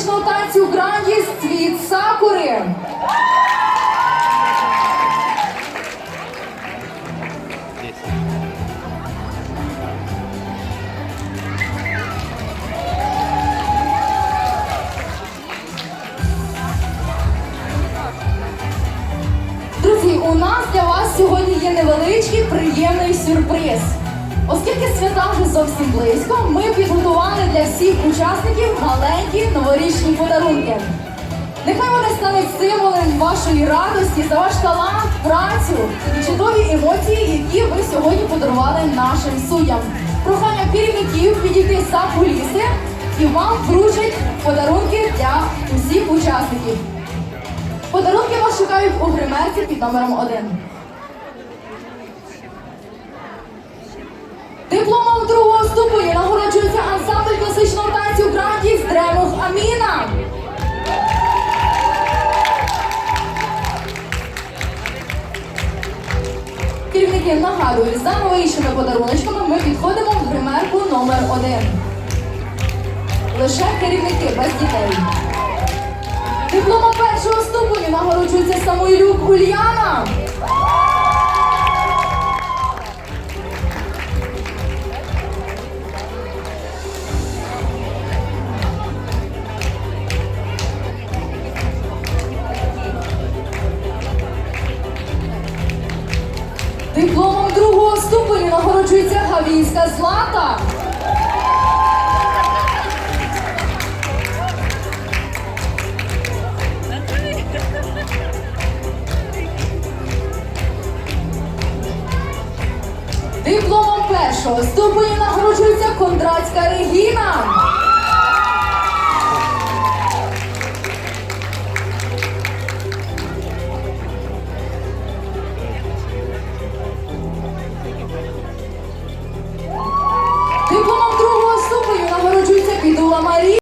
класичного танцю гранді «Цвіт сакури. Друзі, у нас для вас сьогодні є невеличкий приємний сюрприз. Оскільки свята вже зовсім близько, ми підготували для всіх учасників маленькі новорічні подарунки. Нехай вони стануть символом вашої радості за ваш талант, працю і чудові емоції, які ви сьогодні подарували нашим суддям. Прохання керівників підійти за куліси і вам вручать подарунки для усіх учасників. Подарунки вас чекають у гримерці під номером 1. Дипломом другого ступеня нагороджується ансамбль класичного танцю гранді з Дремух Аміна. Керівники нагадую, за новорічними подаруночками ми підходимо в гримерку номер 1. Лише керівники без дітей. Дипломом першого ступеню нагороджується Самойлюк Ульяна. Дипломом другого ступеню нагороджується Гавінська Злата. Дипломом першого ступеню нагороджується Кондратська Регіна.